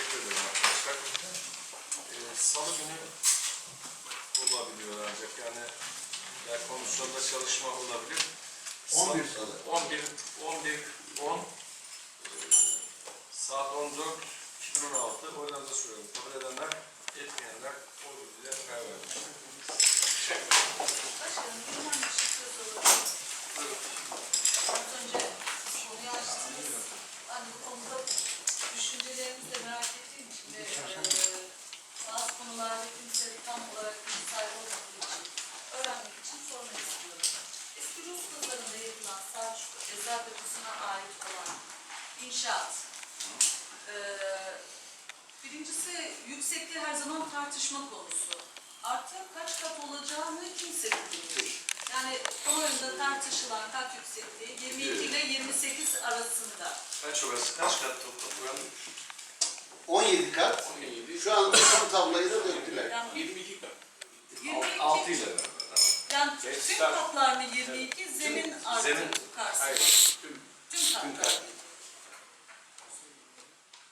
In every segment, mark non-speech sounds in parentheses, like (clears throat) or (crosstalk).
Teşekkür ederim arkadaşlar. Ee, Salı günü olabiliyor ancak yani ya komisyonda çalışma olabilir. 11 Sa- Salı. 11, 11, 10 e, saat 14, 2016 oylarınıza sunuyorum. Kabul edenler, etmeyenler oy birliğiyle karar vermişler. Başkanım, bir şey söz alabilirim. Az önce siz konuyu açtınız. Ben de bu konuda düşüncelerinizi de merak ettiğim için ve eee, bazı konularda kimse tam olarak bilgi sahibi olmadığı için öğrenmek için sormak istiyorum. Eski Rus pazarında yapılan Selçuk Eczacı Deposu'na ait olan inşaat. eee, birincisi yüksekliği her zaman tartışma konusu. Artı kaç kat olacağını kimse bilmiyor. Yani kamuoyunda tartışılan kat yüksekliği 22 ile 28 arasında. Kaç orası? Kaç kat toplam? Buranın 17 kat. 17, Şu anda son tablayı da döktüler. Yani 22 kat. 22 6 ile beraber. yani tüm kat. katlarını 22, zemin artı karşı. Hayır. Tüm Tüm tüm katlar. kat.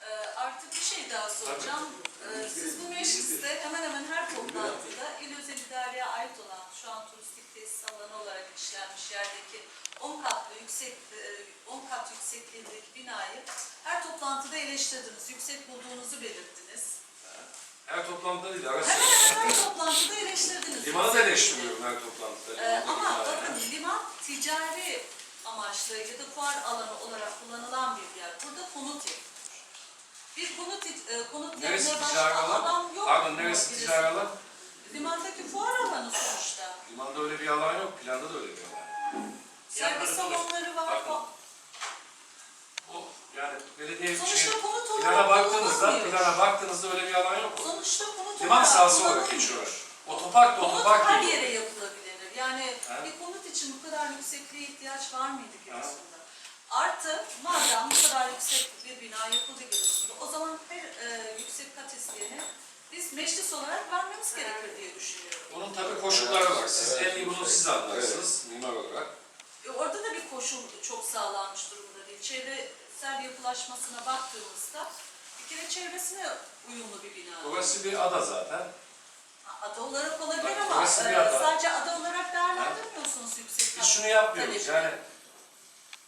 Ee, artık bir şey daha soracağım. Ee, siz bu mecliste hemen hemen her toplantıda il özel idareye ait olan şu an turistik tesis alanı olarak işlenmiş yerdeki 10 katlı yüksek e, 10 kat yüksekliğindeki binayı her toplantıda eleştirdiniz. Yüksek bulduğunuzu belirttiniz. Her toplantıda değil, ara Hemen sıra. hemen her toplantıda eleştirdiniz. Limanı da eleştiriyorum her toplantıda. Ee, ama bakın liman ticari amaçlı ya da fuar alanı olarak kullanılan bir yer. Burada konut yapılıyor. Bir konut, e, konut Neresi yerine ticari başka alan? alan yok. Pardon, mu neresi birisi? ticari alan? Limandaki fuar alanı sonuçta. Limanda öyle bir alan yok, planda da öyle bir alan. yok. Servis salonları var. Bakın. O yani belediye şey, Sonuçta konut olarak plana baktığınızda, kullanılmıyor. plana baktığınızda öyle bir alan yok. Sonuçta konut Liman olarak sahası olarak kullanılmıyor. geçiyor. Otopark da Konut otopark her yere yapılabilir. Yani Ha? bir konut için bu kadar yüksekliğe ihtiyaç var mıydı Ha? Giresun'da? Artı madem bu kadar yüksek bir bina yapıldı Giresun'da o zaman her e, yüksek kat isteyene biz meclis olarak vermemiz gerekir diye düşünüyorum. Bunun tabii koşulları var. Siz Evet. en iyi bunu siz anlarsınız mimar olarak. E, orada da bir koşul çok sağlanmış durumda değil. Çevresel yapılaşmasına baktığımızda bir kere çevresine uyumlu bir bina. Orası bir ada zaten. Ada olarak olabilir Bak, ama orası bir e, ada. sadece ada olarak değerlendirmiyorsunuz yüksek Biz kat. şunu yapmıyoruz talebi. yani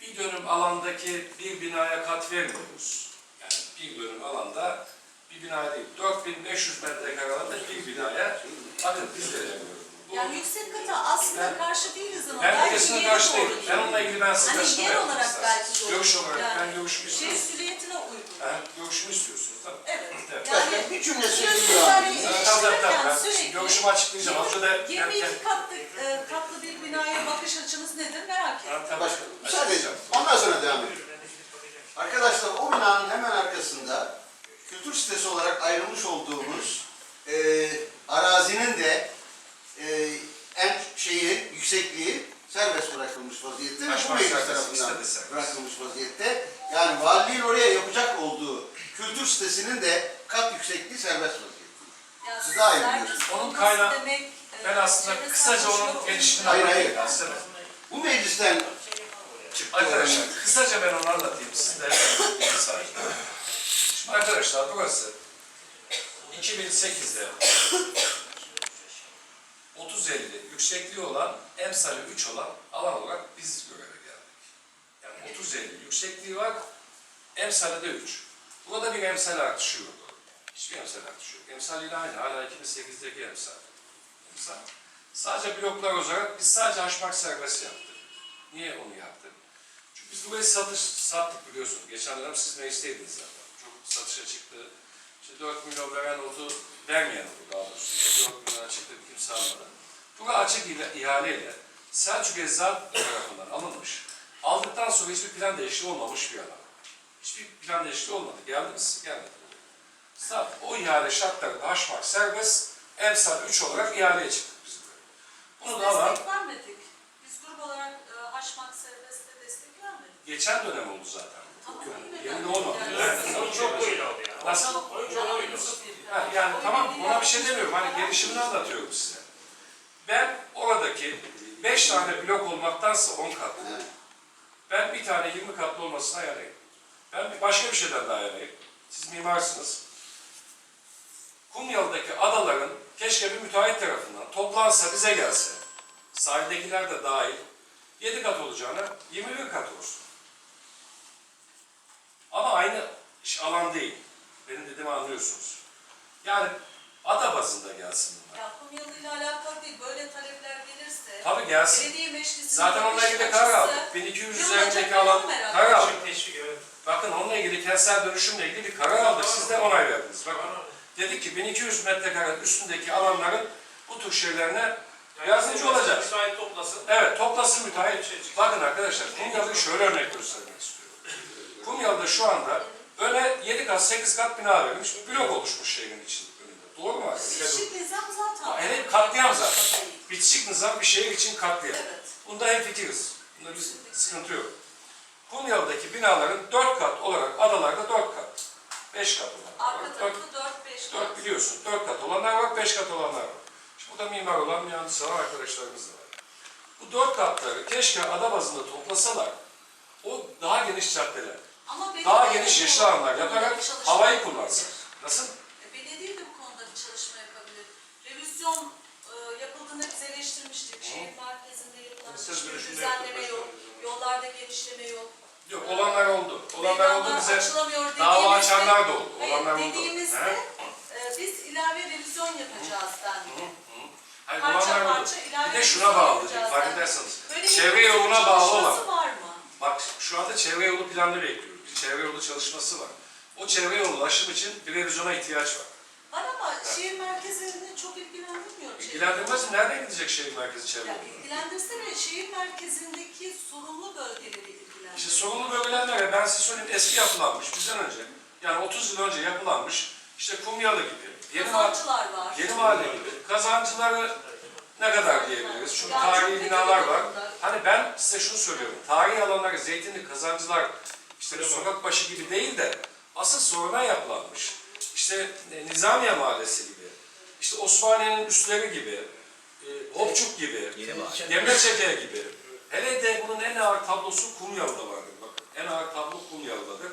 bir dönüm alandaki bir binaya kat vermiyoruz. Yani bir dönüm alanda bir binaya değil, 4500 metrekare alanda bir binaya bakın biz veremiyoruz. Yani yüksek kata aslında Ben- karşı değiliz ama ben belki yere karşı değilim. Ben onunla ilgili ben size Hani yer olarak belki doğru. Görüş olarak Yani ben görüşümü Şey istiyorum. süliyetine uygun. Ha, görüşümü istiyorsunuz tabii. Evet. Evet. Yani Bir cümle söyleyeyim yani. Tabii tabii tabii. eleştirirken Ben görüşümü açıklayacağım. Az önce de 22 katlı, katlı bir binaya bakış açınız nedir merak ettim. Ha, tabii. Başka, müsaade edeceğim. Ondan sonra devam edelim. Arkadaşlar o binanın hemen arkasında kültür sitesi olarak ayrılmış olduğumuz e, arazinin de e, en şeyi, yüksekliği serbest bırakılmış vaziyette ve bu meclis tarafından bırakılmış vaziyette. Yani valiliğin oraya yapacak olduğu kültür sitesinin de kat yüksekliği serbest vaziyette. Yani Siz daha iyi biliyorsunuz. Onun kaynağı- demek, e, Ben aslında kısaca onun gelişimini Hayır, anlatayım hayır. ben size. Bu meclisten çıktı. Arkadaşlar kısaca ben onu anlatayım. Siz de. Şimdi (clears throat) arkadaşlar burası 2008'de 30-50 yüksekliği olan emsali 3 olan alan olarak biz göreve geldik. Yani 30-50 yüksekliği var, emsali de 3. Burada bir emsal artışı yok. Hiçbir emsal artışı yok. Emsal ile. Hala 2008'deki emsal. Emsal. Sadece bloklar olarak biz sadece haşmak serbest yaptık. Niye onu yaptık? Çünkü biz burayı satış, sattık biliyorsunuz. Geçen dönem siz meclisteydiniz zaten. Çok satışa çıktı. İşte 4 milyon veren oldu, vermeyen oldu daha doğrusu. İşte 4 milyon çıktı, kimse almadı. Bura açık ihaleyle Selçuk Eczat tarafından alınmış. Aldıktan sonra hiçbir plan değişikliği olmamış bir alan. Hiçbir plan değişikliği olmadı. Geldiniz, gelmedi. Sat, o ihale şartlarında haşmak serbest, emsal 3 olarak ihaleye çıktık biz. Bunu da Destek vermedik. Biz grup olarak e, haşmak serbestte destek vermedik. geçen dönem oldu zaten. Tamam, yine Yeni de- olmadı. Yani- Evet. Oyun çok oyun oldu ya. Nasıl? Oyun çok oyun oldu. Ha, yani tamam ona bir şey demiyorum. Hani gelişimini anlatıyorum size. Ben oradaki 5 tane blok olmaktansa 10 katlı. Ben bir tane 20 katlı olmasına yanayım. Ben bir başka bir şeyden daha yanayım. Siz mimarsınız. Keşke bir müteahhit tarafından toplansa bize gelse, sahildekiler de dahil, 7 kat olacağına 21 kat olsun. Ama aynı iş- alan değil. Benim dediğimi anlıyorsunuz. Yani ada bazında gelsin bunlar. Ya Kumyalı ile alakalı değil. Böyle talepler gelirse Tabii gelsin. belediye meclisinde Zaten onunla ilgili karar aldık. 1200 üzerindeki alan karar aldık. Bakın onunla ilgili kentsel dönüşümle ilgili bir karar aldık. Siz de onay verdiniz. Bakın dedik ki 1200 metrekare üstündeki alanların bu tür şeylerine yardımcı olacağız. Müsait toplasın. Evet, toplasın müteahhit. Bakın arkadaşlar, Kumyalı'yı şöyle örnek göstermek istiyorum. Kumyalı'da şu anda öne 7 kat, 8 kat bina verilmiş, blok oluşmuş şehrin içinde. Doğru mu? Bitişik nizam zaten. Ha, hele katliam zaten. Bitişik nizam bir şehir için katliam. Evet. Bunda hemfikiriz. Bunda bir sıkıntı yok. Kumyalı'daki binaların 4 kat olarak adalarda 4 kat. 5 kat olan. Arka 4, tarafı 4-5 4 biliyorsun. 4 kat olanlar var, 5 kat olanlar var. Şimdi burada mimar olan mühendis olan arkadaşlarımız da var. Bu 4 katları keşke ada bazında toplasalar, o daha geniş caddeler, Ama belediye daha de geniş bu yeşil alanlar yaparak çalışma havayı yapabilir. kullansın. Nasıl? E, Belediye de bu konuda bir çalışma yapabilir. Revizyon e, yapıldığında biz eleştirmiştik. Şehir merkezinde yapılan hiçbir görüşünde düzenleme yok. Yollarda genişleme yok. Yok, olanlar oldu. Olanlar oldu bize. Dava açanlar da oldu. Hayır, Olanlar oldu. dediğimizde e, biz ilave revizyon yapacağız dendi. Hayır, Parça olanlar oldu. parça ilave Bir de şuna bağlı fark. Böyle Çevre yoluna bağlı olan. var mı? Bak şu anda çevre yolu planını bekliyoruz. Bir çevre yolu çalışması var. O çevre yolu ulaşım için bir revizyona ihtiyaç var. Şehir merkezlerini çok ilgilendirmiyor. şehir İlgilendirmez mi? Nereden gidecek şehir merkezi çevre Ya ilgilendirse de şehir merkezindeki sorunlu bölgeleri ilgilendirir. İşte sorunlu bölgelerde ben size söyleyeyim eski yapılanmış bizden önce. Yani 30 yıl önce yapılanmış işte Kumyalı gibi, Yeni, Kazancılar var. Yeni Mahalle gibi kazancıları ne kadar diyebiliriz? Çünkü Ya tarihi binalar var. Hani ben size şunu söylüyorum. Tarihi alanlar, zeytinli kazancılar işte sokak başı gibi değil de asıl sonradan yapılanmış. İşte e, Nizamiye Mahallesi gibi, işte Osmaniye'nin üstleri gibi, e, Hopçuk gibi, Demirçeke gibi. Hele de bunun en ağır tablosu Kumyalı'da vardır. Bakın en ağır tablo Kumyalı'dadır.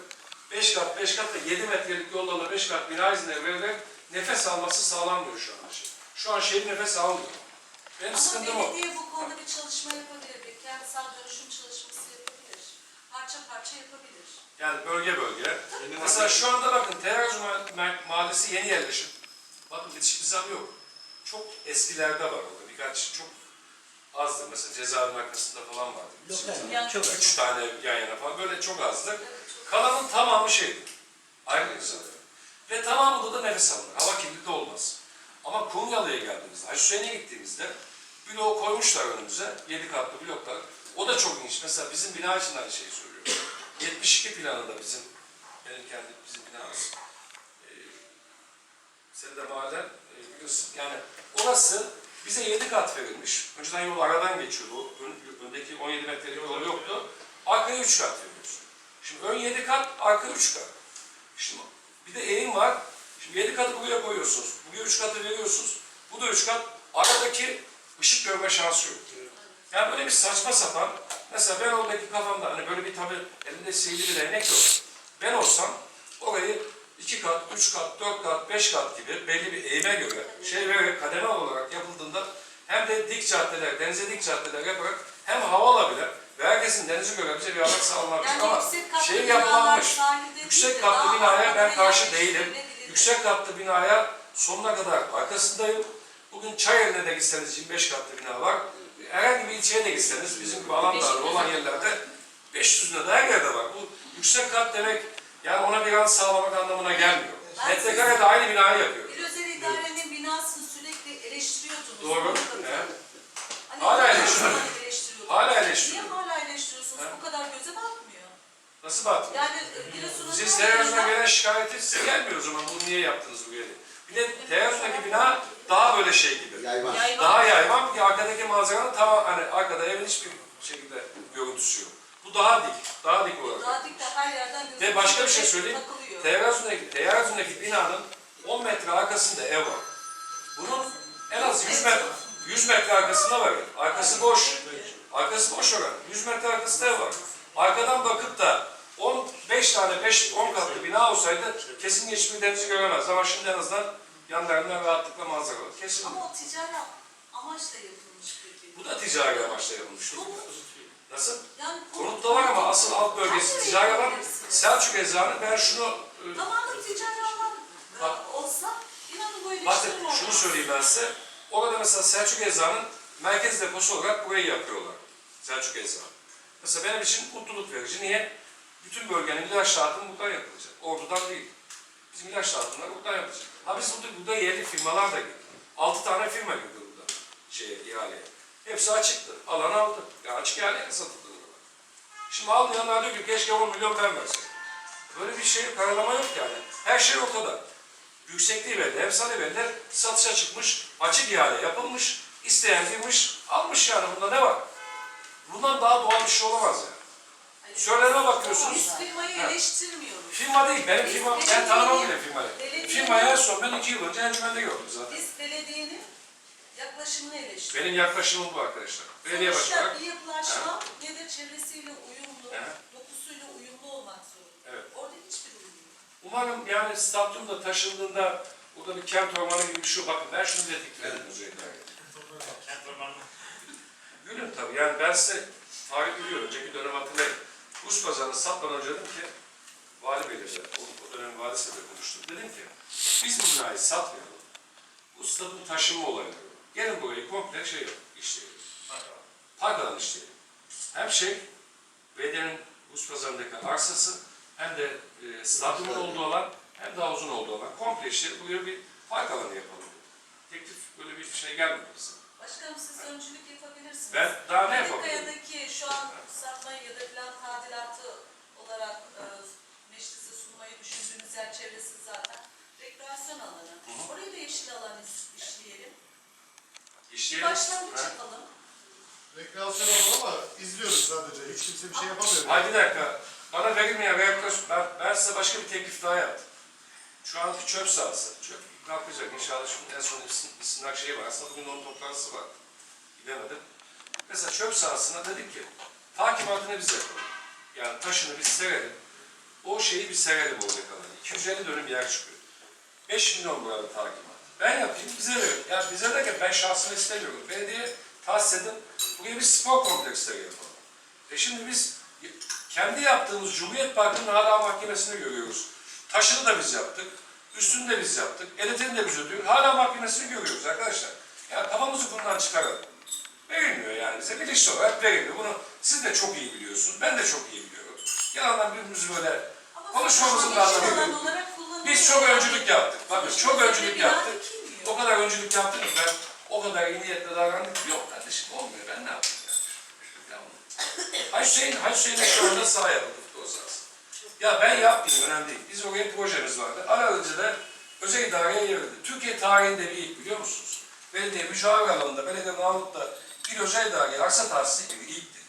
5 kat, 5 kat da 7 metrelik yollarla 5 kat bina izni verilerek nefes alması sağlanmıyor şu an. Şey. Şu an şehir nefes almıyor. Benim Ama sıkıntım o. belediye bu konuda bir çalışma yapabilir. Kentsel dönüşüm çalışması yapabilir. Parça parça yapabilir. Yani bölge bölge. Mesela şu anda bakın Teyarcı Mahallesi yeni yerleşim. Bakın bitişik nizam yok. Çok eskilerde var orada. Birkaç çok azdır. Mesela cezaevinin arkasında falan vardı. nizam. Yani Çok Üç tane yan yana falan. Böyle çok azdır. Evet, çok- Kalanın tamamı şeydir. Ayrı insan. Ve tamamında da nefes alınır. Hava kirliliği olmaz. Ama Kunyalı'ya geldiğimizde, Hacı Hüseyin'e gittiğimizde bloğu koymuşlar önümüze. Yedi katlı bloklar. O da çok ilginç. Mesela bizim bina için aynı şeyi söylüyorum. (clears throat) 72 planında bizim, benim kendi bizim binamız. Ee, senin de mahallen e, biliyorsun. Yani orası bize 7 kat verilmiş. Önceden yol aradan geçiyordu. O ön- öndeki 17 metrelik yol yoktu. Arkaya 3 kat veriyorsun. Şimdi ön 7 kat, arka 3 kat. Şimdi bir de eğim var. Şimdi 7 katı buraya koyuyorsunuz. Buraya 3 katı veriyorsunuz. Bu da 3 kat. Aradaki ışık görme şansı yok. Yani böyle bir saçma sapan. Mesela ben oradaki kafamda hani böyle bir tabi elimde sihirli bir değnek yok. Ben olsam orayı 2 kat, 3 kat, 4 kat, 5 kat gibi belli bir eğime göre şey vererek kademe olarak yapıldığında hem de dik caddeler, denize dik caddeler yaparak hem hava alabilir ve herkesin denizi görebileceği bir alan sağlanabilir. Yani Ama şey yapılanmış. Yüksek katlı daha binaya ben karşı değilim. Yüksek katlı binaya sonuna kadar arkasındayım. Bugün Çayeli'ne de gitseniz 25 katlı bina var. Herhangi bir ilçeye de gitseniz bizim alanlarda olan yerlerde 500 lira her yerde var. Bu yüksek kat demek yani ona bir an sağlamak anlamına gelmiyor. Ben Metrekare de aynı binayı yapıyor. Bir özel idarenin binasını sürekli eleştiriyordunuz. Doğru. Evet. Hani Hala eleştiriyor. Hala Niye eleştiriyor. hala eleştiriyorsunuz? He? Bu kadar göze batmıyor. Nasıl batmıyor? Yani e, Giresun'un Siz televizyona gelen şikayeti size gelmiyor o zaman. Bunu niye yaptınız bu yeri? Bir de televizyondaki bina daha böyle şey gibi. Yayvan. Yayvan. Daha yayvan ki arkadaki manzaranın tam hani arkada evin hiçbir şekilde görüntüsü yok. Bu daha dik, daha dik olarak. Daha dik de her yerden. Ve başka bir şey söyleyeyim. Takılıyor. Teyarazundaki, Teyarazundaki binanın 10 metre arkasında ev var. Bunun en az 100 metre, 100 metre arkasında var. Arkası boş. Arkası boş olan. 100 metre arkasında ev var. Arkadan bakıp da 15 tane 5 10 katlı bina olsaydı kesin hiçbir denizi göremez. Ama şimdi en azından yanlarından rahatlıkla manzara var. Kesin. Ama o ticari amaçla yapılmış peki. Bu da ticari amaçla yapılmış. Konut. Nasıl? Yani Konutta var ama asıl alt bölgesi ticari alan. Selçuk Eczane ben şunu e, Tamamı ticari alan e, Bak. olsa inanın Bakın eleştirim olmaz. şunu söyleyeyim ben size. Orada mesela Selçuk Eczan'ın merkez deposu olarak burayı yapıyorlar. Selçuk Eczan. Mesela benim için mutluluk verici. Niye? Bütün bölgenin ilaç dağıtımı buradan yapılacak. Ordudan değil. Bizim ilaç dağıtımları buradan yapılacak. Ha biz burada, burada yerli firmalar da girdi. Altı tane firma girdi burada şeye, ihaleye. Hepsi açıktı. Alan aldı. Ya açık ihaleye satıldı burada. Şimdi almayanlar diyor ki keşke 10 milyon ben verseydim. Böyle bir şey, karalama yok yani. Her şey ortada yüksekliği belli, emsali belli, satışa çıkmış, açık ihale yapılmış, isteyen girmiş, almış yani bunda ne var? Bundan daha doğal bir şey olamaz yani. Söylene bakıyorsunuz. Biz firmayı Ha. eleştirmiyoruz. Firma değil, benim Biz firma, ben belediyenin- tanımam bile firmayı. belediyenin- Firmayı en son ben iki yıl önce encümende gördüm zaten. Biz belediyenin yaklaşımını eleştiriyoruz. Benim yaklaşımım bu arkadaşlar. Belediye Sonuçta başkanı. bir yapılaşma nedir çevresiyle uyumlu, Aha. dokusuyla uyumlu olmak zorunda. Evet. Orada hiçbir uyum yok. Umarım yani stadyumda taşındığında burada bir kent ormanı gibi bir şey yok. Bakın ben şunu dedik özellikle. Kent ormanı. Gülün tabii yani ben size tarih biliyorum. Önceki dönem hatırlayın. Rus pazarını satmadan önce dedim ki Vali de, o, o dönem valisiyle de konuştum. Dedim ki biz bu binayı satmayalım. Bu stadın taşınma olayları. Gelin burayı komple şey yap, işleyelim. Park alanı işleyelim. Hem şey, belediyenin Rus pazarındaki arsası hem de e, stadyumun olduğu alan hem daha uzun olduğu alan. Komple işleyelim. Buraya bir park alanı yapalım. Teklif böyle bir şey gelmedi bize. Başkanım siz öncülük yapabilirsiniz. Ben daha ne yapabilirim? Kaya'daki şu an satma ya da plan tadilatı olarak e, meclise sunmayı düşündüğünüz yer çevresi zaten rekreasyon alanı. Orayı da yeşil alan iş- işleyelim. İşleyelim. başlangıç Ha? yapalım. Rekreasyon alanı ama izliyoruz sadece. Hiç kimse bir şey yapamıyor. Hayır bir dakika. Bana verilmeyen reaktör, ben, ben size başka bir teklif daha yaptım. Şu anki çöp sahası. Çöp kalkacak inşallah şimdi en son isim, isimler şey var. Aslında bugün onun toplantısı var. Gidemedim. Mesela çöp sahasına dedik ki takimatını biz yapalım. Yani taşını biz serelim. O şeyi bir serelim orada kalan. 250 dönüm yer çıkıyor. 5 milyon burada takimat. Ben yapayım bize verin. Yani bize derken ben şahsını istemiyorum. Belediye tahsis edin. Buraya bir spor kompleksleri yapalım. E şimdi biz kendi yaptığımız Cumhuriyet Parkı'nın hala mahkemesini görüyoruz. Taşını da biz yaptık. Üstünü de biz yaptık. Elitini de biz ödüyoruz. Hala mahkemesini görüyoruz arkadaşlar. Yani kafamızı bundan çıkaralım. Verilmiyor yani bize bilinçli olarak verilmiyor. Bunu siz de çok iyi biliyorsunuz. Ben de çok iyi biliyorum. Yalandan birbirimizi böyle Konuşmamızın da anlamı yok. biz çok öncülük yaptık. Bakın çok öncülük yaptık. O kadar öncülük yaptık ki ben o kadar iyi niyetle davrandık. Yok kardeşim olmuyor. Ben ne yapayım yani? Ya, (laughs) Hacı Hüseyin, Hacı Hüseyin'e şu anda sağ yapıldı. Ya ben yapmayayım önemli değil. Biz oraya projemiz vardı. Aracı da özel idareye verildi. Türkiye tarihinde bir ilk biliyor musunuz? Belediye mücavir alanında, belediye namutla bir özel idareye arsa tahsisi gibi ilkti.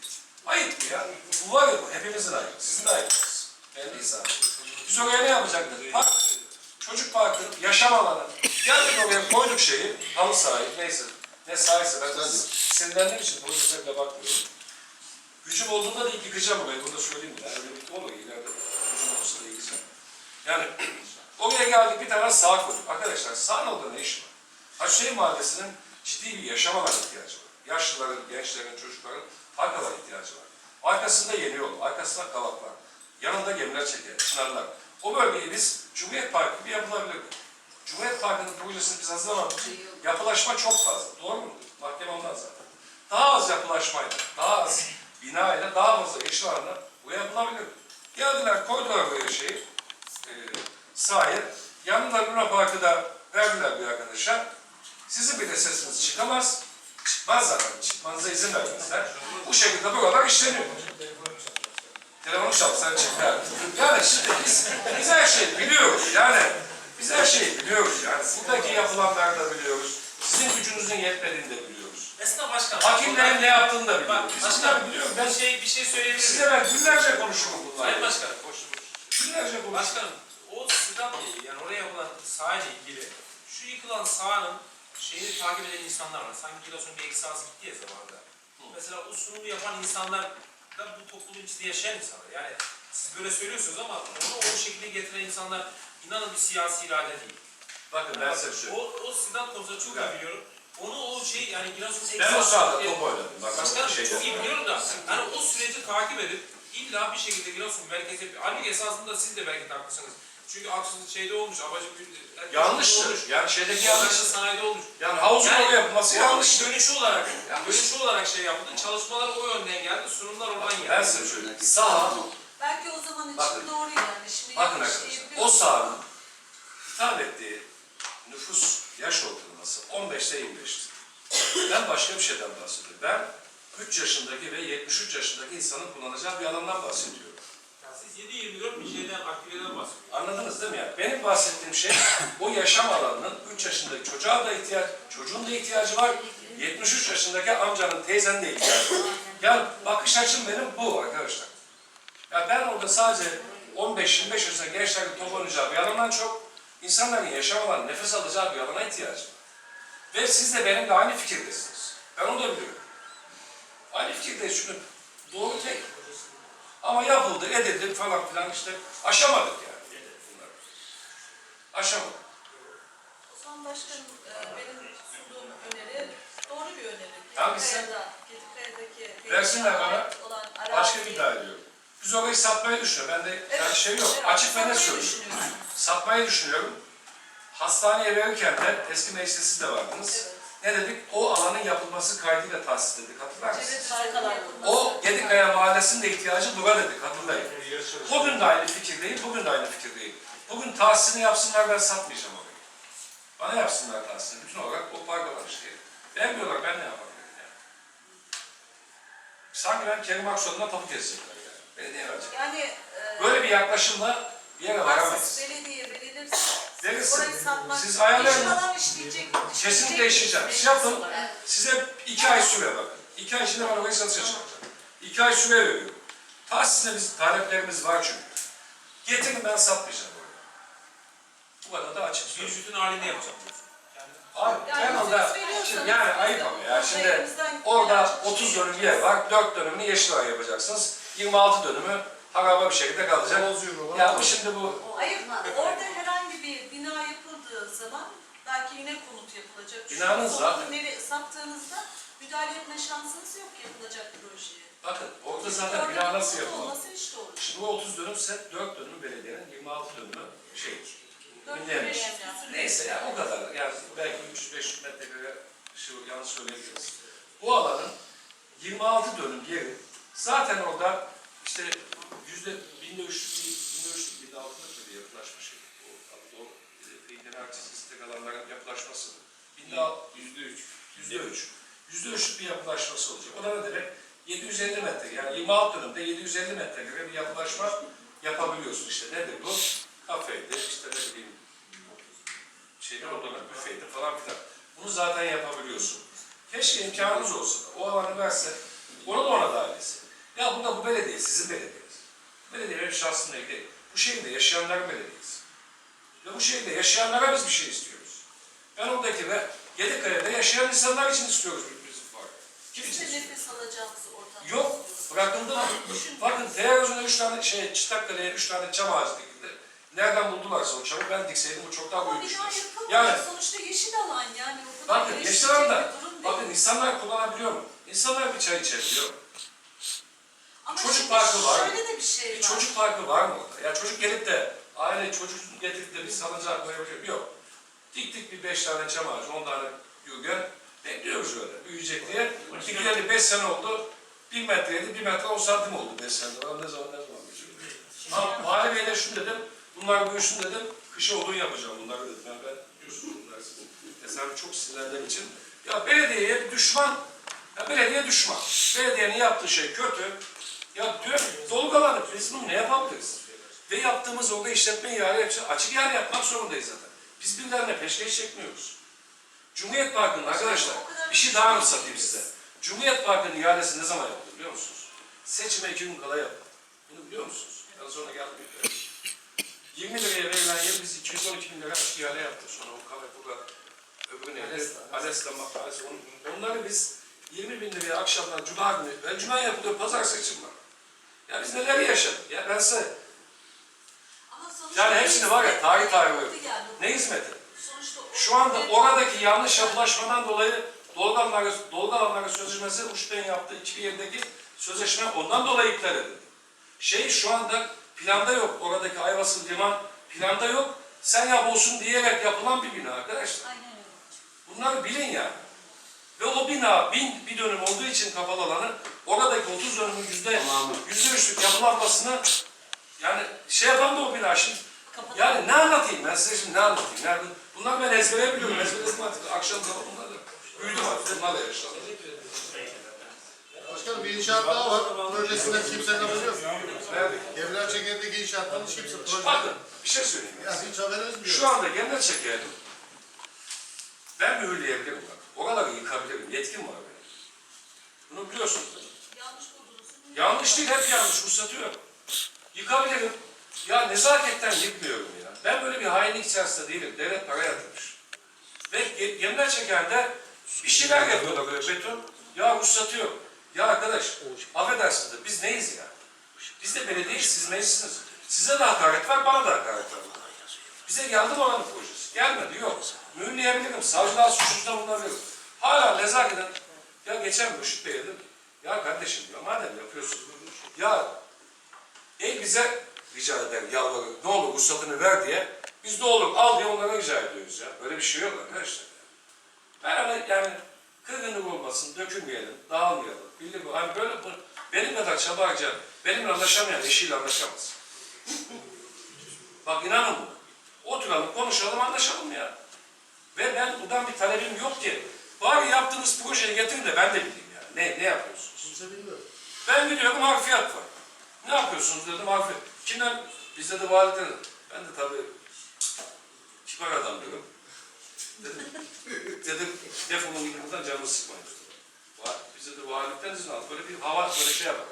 Ayıp bu ya. Bu var ya bu. Hepimizin ayıbı. Sizin de değil sadece. Biz oraya ne yapacaktık? Park, çocuk parkı, yaşam alanı. Geldik oraya koyduk şeyi, halı sahayı, neyse. Ne sahaysa ben sinirlendiğim için pozisyonla bakmıyorum. Gücüm olduğunda da yıkacağım orayı, bunu da söyleyeyim? Yani birlikte olur ileride. Gücüm olursa da yıkacağım. Yani (clears throat) oraya geldik bir tane sağ koyduk. Arkadaşlar sağ orada ne iş var? Hacışehir Mahallesi'nin ciddi bir yaşam alanı ihtiyacı var. Yaşlıların, gençlerin, çocukların park alanı ihtiyacı var. Arkasında yeni yol, arkasında kavaklar, yanında gemiler çeker, çınarlar. O bölgeyi biz Cumhuriyet Parkı gibi yapılabilir. Cumhuriyet Parkı'nın projesini biz hazırlamadık. Yapılaşma çok fazla. Doğru mu? Mahkeme ondan zaten. Daha az yapılaşmayla, daha az binayla, daha fazla yeşil alanla bu yapılabilir. Geldiler, koydular böyle şeyi, e, sahaya. Yanında Luna Parkı da verdiler bir arkadaşa. Sizin bir de sesiniz çıkamaz. Çıkmaz zaten. Çıkmanıza izin vermezler. Bu şekilde buralar işleniyor. Telefonu çal, sen çık. Yani şimdi biz, biz her şeyi biliyoruz. Yani biz her şeyi biliyoruz. Yani buradaki yapılanları da biliyoruz. Sizin gücünüzün yetmediğini de biliyoruz. Esna başkan. Hakimlerin ne yaptığını da biliyoruz. Bak başkan bunları biliyoruz. ben şey bir şey söyleyebilir miyim? size ben günlerce konuşurum bunları. Sayın başkan. Boş Günlerce konuşurum. Başkanım o Bey yani oraya yapılan sahayla ilgili şu yıkılan sahanın şeyini takip eden insanlar var. Sanki kilosunu bir eksi az gitti ya zamanında. Mesela o sunumu yapan insanlar da bu topluluğun içinde yaşayan insanlar. Yani siz böyle söylüyorsunuz ama onu o şekilde getiren insanlar inanın bir siyasi irade değil. Bakın ben size söyleyeyim. O, o sizden konusunda çok iyi biliyorum. Onu o şey yani Giresun Ben o sahada top oynadım. Bak Başkanım şey çok iyi biliyorum da hani o süreci takip edip illa bir şekilde Giresun merkeze halbuki esasında siz de belki de haklısınız. Çünkü Aksu'nun şeyde olmuş, Abacı olmuş. Yanlıştır. Yani şeydeki yanlış. Yanlış sanayide olmuş. Yani havuzun Yani oraya yapılması yanlış. Dönüşü olarak, dönüşü olarak şey yapıldı. Çalışmalar o yönden geldi, sunumlar oradan geldi. Ben size söyleyeyim. Saha, Belki o zaman için Bakın. doğru yani. Şimdi bakın yanlış arkadaşlar. O sahanın hitap ettiği nüfus yaş ortalaması 15'te 25'ti. Ben başka bir şeyden bahsediyorum. Ben 3 yaşındaki ve 73 yaşındaki insanın kullanacağı bir alandan bahsediyorum. Yani siz 7-24 bir şeyden, aktiviteden bahsediyorsunuz. Anladınız değil mi ya? Benim bahsettiğim şey o yaşam alanının 3 yaşındaki çocuğa da ihtiyaç, çocuğun da ihtiyacı var. 73 yaşındaki amcanın, teyzenin de ihtiyacı var. Yani bakış açım benim bu arkadaşlar. Ya ben orada sadece 15-25 yaşındaki gençlerin top oynayacağı bir alandan çok insanların yaşam alanı, nefes alacağı bir alana ihtiyacı var. Ve siz de benimle aynı fikirdesiniz. Ben onu da biliyorum. Aynı fikirdeyiz çünkü doğru tek. Ama yapıldı, edildi falan filan işte aşamadık yani bunları. Aşamadık. O zaman başkanım e, benim sunduğum öneri doğru bir öneri. Tamam, biz sen- Gedikaya'da, Gedikaya'daki Versinler bana, ait olan Başka bir araziyi- iddia ediyorum. Biz orayı satmayı düşünüyoruz. Ben de yani şey yok. evet, Açık ve net satmayı söylüyorum. düşünüyorsunuz. Satmayı düşünüyorum. Hastaneye verirken de eski mecliste siz de vardınız. Evet. Ne dedik? O alanın yapılması kaydıyla tahsis dedik. Hatırlar mısınız? O Gedikaya Mahallesi'nin de ihtiyacı buna dedik. Hatırlayın. Bugün de aynı fikirdeyim, bugün de aynı fikirdeyim. Bugün tahsisini yapsınlar ben satmayacağım orayı. Bana yapsınlar tahsisini. Bütün olarak o parkalar işte. Vermiyorlar ben ne yapabilirim yani. Sanki ben Kerim Aksu'ndan tapu kesecekler yani. Belediye verecek. Yani e, Böyle bir yaklaşımla bir yere varamayız. Tahsis belediye orayı satmak Siz ayarlayın. yeşil alan işleyecek. Kesinlikle işleyeceğim. Siz yapın. Size iki ay süre bakın. İki ay içinde ben orayı satışa çıkaracağım. İki ay süre veriyorum. Tahsisine biz taleplerimiz var çünkü. Getirin ben satmayacağım orayı. Bu kadar da açık Bir bütün halinde yapacağım. Yani Abi Yani ben orada, şimdi yani ayıp ama ya şimdi orada gelecek 30 şeyi dönüm bir yer var, 4 dönümünü yeşil alan yapacaksınız. 26 dönümü haraba bir şekilde kalacak. Ya bu şimdi bu Hayır, orada herhangi bir bina yapıldığı zaman belki yine konut yapılacak. Binanın zaten- nereye sattığınızda müdahale etme şansınız yok yapılacak projeye. bakın orada zaten bina nasıl yapılır? işte. Şimdi bu 30 dönümse 4 dönümü belediyenin 26 dönümü şey. Küsür. Neyse ya o kadar. Yani belki 300-500 metrekare şu yanlış söyleyebiliriz. Bu alanın 26 dönüm yeri zaten orada işte yüzde binde üçlük binde üçlük binde altılık bir yapılaşma şey. O, o kıyıdan artist tek alanların yapılaşması. Binde al- yüzde üç. Yüzde üç. Yüzde üçlük bir yapılaşması olacak. O da ne demek? 750 metre yani 26 dönümde 750 metrekare bir yapılaşma yapabiliyorsun işte. Nedir bu? Kafeydi, işte ne bileyim şeyde odalar, büfeydi falan filan. Bunu zaten yapabiliyorsun. Keşke imkanınız olsa da o alanı verse, onu da ona dahil etse. Ya bu da bu belediye, sizin belediyeniz. Belediye benim ilgili değil. Bu şehirde yaşayanların belediyesi. Ve bu şehirde yaşayanlara biz bir şey istiyoruz. Ben oradaki ve Gedikaya'da yaşayan insanlar için istiyoruz bu parkı. Kim için istiyoruz? nefes alacağımız ortam. Yok, bırakıldı mı? Bakın televizyonda üç tane şey, Çıtakkale'ye üç tane çam ağacı dikildi. Nereden buldularsa o çamı ben dikseydim bu çok daha büyük bir şey. Yani Sonuçta yeşil alan yani. O kadar bakın yeşil alanda, bir bakın insanlar kullanabiliyor mu? İnsanlar bir çay içebiliyor. Ama çocuk parkı var. Şöyle de bir şey Bir var. çocuk parkı var mı orada? Ya çocuk gelip de aile çocuk getirip de bir salıncak koyabiliyor Yok. Diktik bir beş tane çam ağacı, on tane yürgen. Bekliyoruz öyle, büyüyecek diye. Dikileli beş sene oldu. Bir metreydi, bir metre on santim oldu beş senede. Lan ne zaman ne zaman? Ha, Vali Bey'le şunu dedim, bunlar büyüsün dedim. Kışa odun yapacağım bunları dedim. Yani ben biliyorsunuz bunlar sizin. Mesela çok sinirlendiğim için. Ya belediyeye düşman, ya belediye düşman. Belediyenin yaptığı şey kötü. Ya diyor dolu alanı biz bunu ne yapabiliriz? Ve yaptığımız orada işletme ihale yapacak. Açık ihale yapmak zorundayız zaten. Biz birilerine peşkeş çekmiyoruz. Cumhuriyet Parkı'nın arkadaşlar bir şey daha anımsatayım size. Cumhuriyet Parkı'nın ihalesi ne zaman yapıldı biliyor musunuz? Seçime iki gün kala yapıldı. Bunu biliyor musunuz? Ben sonra gelmiyor. 20 liraya verilen yer biz 212 bin lira açık ihale yaptık. Sonra o kahve burada öbürü neydi? Alesta makalesi. On- Onları biz 20 bin liraya akşamdan cuma günü, ben cuma yapılıyor, pazar seçim var. Ya biz neler yaşadık? Ya ben size yani hepsini var ya tarih tarih yani. ne hizmeti? Şu anda oradaki yanlış yapılaşmadan dolayı dolgu alanları sözleşmesi Uçbey'in yaptığı 2007'deki sözleşme ondan dolayı iptal edildi. Şey şu anda planda yok. Oradaki Ayvasıl Liman planda yok. Sen yap olsun diyerek yapılan bir bina arkadaşlar. Aynen öyle. Bunları bilin yani. Ve o bina bin bir dönüm olduğu için kapalı alanı oradaki 30 dönümün yüzde yüzde üçlük yapılanmasını yani şey yapan da o bina şimdi Kapatalım. yani ne anlatayım ben size şimdi ne anlatayım? Yani bunlar ben ezbere biliyorum. Ezberledim artık. Akşam sabah bunlar da büyüdüm artık. Bunlar da yaşlandı. Başkanım bir inşaat daha var. Projesinden kimsenin haberi yok. Evler çekirdeği inşaattan hiç kimse proje... Bakın bir şey söyleyeyim. ya. Ya hiç haberiniz mi yok? Şu anda genel çekerim. Ben mühürleyebilirim bak. Oraları yıkabilirim. Yetkim var benim. Bunu biliyorsunuz değil mi? Yanlış buldunuz. Yanlış değil, hep yanlış. Ruhsatı yok. Yıkabilirim. Ya nezaketten yıkmıyorum ya. Ben böyle bir hainlik içerisinde değilim. Devlet para yatırmış. Ve gemiler çekerde bir şeyler yapıyorlar böyle beton. Ya ruhsatı yok. Ya arkadaş, affedersiniz de biz neyiz ya? Biz de belediyeyiz, siz meclisiniz. Size de hakaret var, bana da hakaret var. Bize geldi mi oranın projesi? Gelmedi, yok. Mühürleyebilirim, savcılar suçsuzda bulunabilirim. Hala nezaketen, ya geçen Mürşit Bey'e ya kardeşim ya madem yapıyorsun, ya el bize rica eder, yalvarır, ne olur ruhsatını ver diye, biz ne olur al diye onlara rica ediyoruz ya. Böyle bir şey yok arkadaşlar. Ben öyle yani kırgınlık olmasın, dökülmeyelim, dağılmayalım. Bildim mi? Hani böyle bu, benim kadar çaba harcayan, benimle anlaşamayan eşiyle anlaşamaz. Bak inanın buna. Oturalım, konuşalım, anlaşalım ya. Ve ben buradan bir talebim yok ki. Bari yaptığınız projeyi getirin de ben de bileyim yani. Ne, ne yapıyorsunuz? Kimse bilmiyor. Ben gidiyorum harfiyat var. Ne yapıyorsunuz dedim harfiyat. Kimden? Bizde de validen. Ben de tabii kibar adam diyorum. Dedim, dedim (laughs) defolun gidin canımı sıkmayın. Va- Bize de valilikten izin aldım. Böyle bir hava, böyle şey yaparak.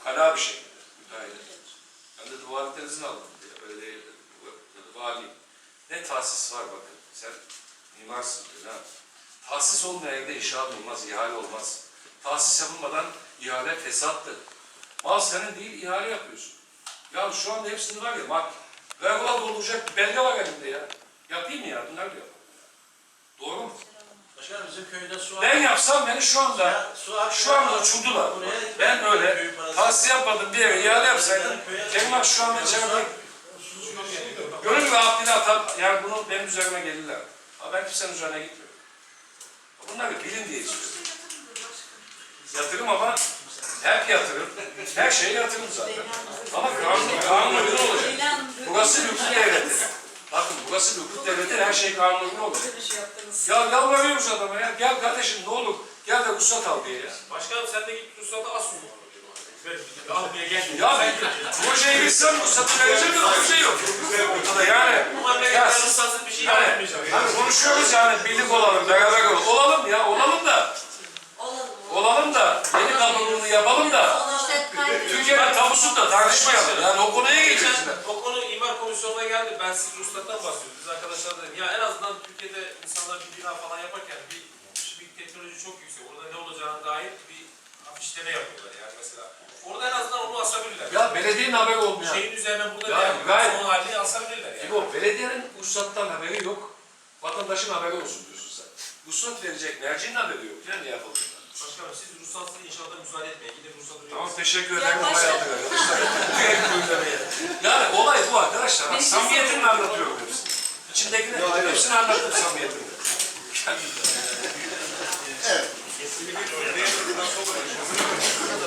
Ukala bir şekilde. Müteahhit. Ben de valilikten izin aldım diye. Öyle değil. Dedi, vali. Ne tahsis var bakın. Sen mimarsın diyor. Ha. Tahsis olmayan yerde inşaat olmaz, ihale olmaz. Tahsis yapılmadan ihale fesattır. Mal senin değil, ihale yapıyorsun. Ya şu anda hepsini var ya, bak, vergular dolduracak belge var elimde ya. Yapayım mı ya? Bunlar diyor. Doğru mu? Başkanım bizim köyde su var. Ben yapsam beni şu anda, Ya, su ak- şu anda uçurdular. Buraya- Ben öyle parası- tahsis yapmadım bir yere ihale yapsaydım, Kerim bak şu anda içeride gönül rahatlığıyla atar, yani bunu benim üzerime gelirler. Ama ben kimsenin üzerine gitmiyorum. Bunları bilin diye istiyorum. Yatırım ama hep yatırım. Her şeye yatırım zaten. Ama kanun, kanun uygun olacak. Burası bir hukuk devleti. Bakın burası bir hukuk devleti, her şey kanun uygun olacak. Ya yalvarıyoruz adama ya, gel kardeşim ne olur, gel de ruhsat al diye ya. Başkanım sen de git ruhsatı as. Gelmiyor. Ya ben projeyi bilsem ruhsatı vereceğim de proje yok. Ortada yani. Ya, şey yani, hani konuşuyoruz yani birlik olalım, beraber olalım. Olalım ya, olalım da. Olalım. Da, yeni kanununu yapalım da. Türkiye'nin tabusunda tartışmayalım. Yani o konuya geçeceğiz. O konu imar komisyonuna geldi. Ben siz ruhsattan bahsediyorum. Biz arkadaşlar dedim. Ya en azından Türkiye'de insanlar bir bina falan yaparken bir, bir teknoloji çok yüksek. Orada ne olacağına dair bir afişleme yapıyorlar yani mesela. Orada en azından onu asabilirler. Ya belediyenin haberi olmuyor. Şeyin üzerine burada Ya, bir gayet- son halini asabilirler yani. İbo, belediyenin ruhsattan haberi yok. Vatandaşın haberi olsun diyorsun sen. Ruhsat verecek mercinin haberi yok. Yani ne yapıldığından. Başkanım siz ruhsatsız inşaata müsaade etmeyin. Gidip ruhsat arıyorsunuz. Tamam teşekkür ederim. Ya Olay başka- aldık arkadaşlar. Direkt. Yani olay bu arkadaşlar. Bak, samimiyetimle anlatıyorum hepsini. İçimdekini hepsini anlattım samimiyetimle. Kesinlikle.